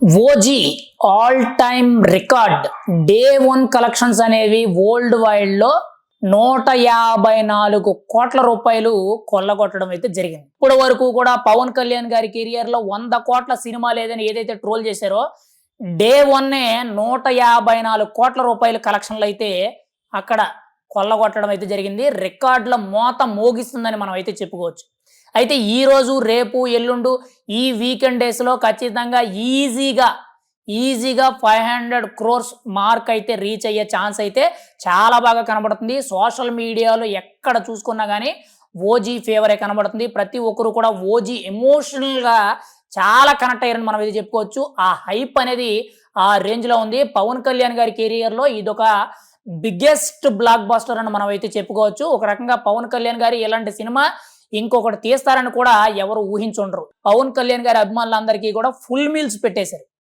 OG all time record day one collections అనేవి world వైడ్లో నూట యాభై నాలుగు కోట్ల రూపాయలు కొల్లగొట్టడం అయితే జరిగింది. ఇప్పటి వరకు కూడా పవన్ కళ్యాణ్ గారి కెరియర్లో వంద కోట్ల సినిమా లేదని ఏదైతే ట్రోల్ చేశారో డే వన్నే నూట యాభై నాలుగు కోట్ల రూపాయల కలెక్షన్లు అయితే అక్కడ కొల్లగొట్టడం అయితే జరిగింది. రికార్డుల మోత మోగిస్తుందని మనం అయితే చెప్పుకోవచ్చు. అయితే ఈరోజు రేపు ఎల్లుండు ఈ వీకెండ్ డేస్లో ఖచ్చితంగా ఈజీగా ఈజీగా ఫైవ్ హండ్రెడ్ క్రోర్స్ మార్క్ అయితే రీచ్ అయ్యే ఛాన్స్ అయితే చాలా బాగా కనబడుతుంది. సోషల్ మీడియాలో ఎక్కడ చూసుకున్నా కానీ ఓజీ ఫేవరే కనబడుతుంది. ప్రతి ఒక్కరు కూడా ఓజీ ఎమోషనల్గా చాలా కనెక్ట్ అయ్యారని మనం ఇది చెప్పుకోవచ్చు. ఆ హైప్ అనేది ఆ రేంజ్లో ఉంది. పవన్ కళ్యాణ్ గారి కెరియర్లో ఇదొక బిగ్గెస్ట్ బ్లాక్ బాస్టర్ అని మనం అయితే చెప్పుకోవచ్చు. ఒక రకంగా పవన్ కళ్యాణ్ గారి ఇలాంటి సినిమా ఇంకొకటి తీస్తారని కూడా ఎవరు ఊహించుండరు. పవన్ కళ్యాణ్ గారి అభిమానులందరికీ కూడా ఫుల్ మీల్స్ పెట్టేశారు.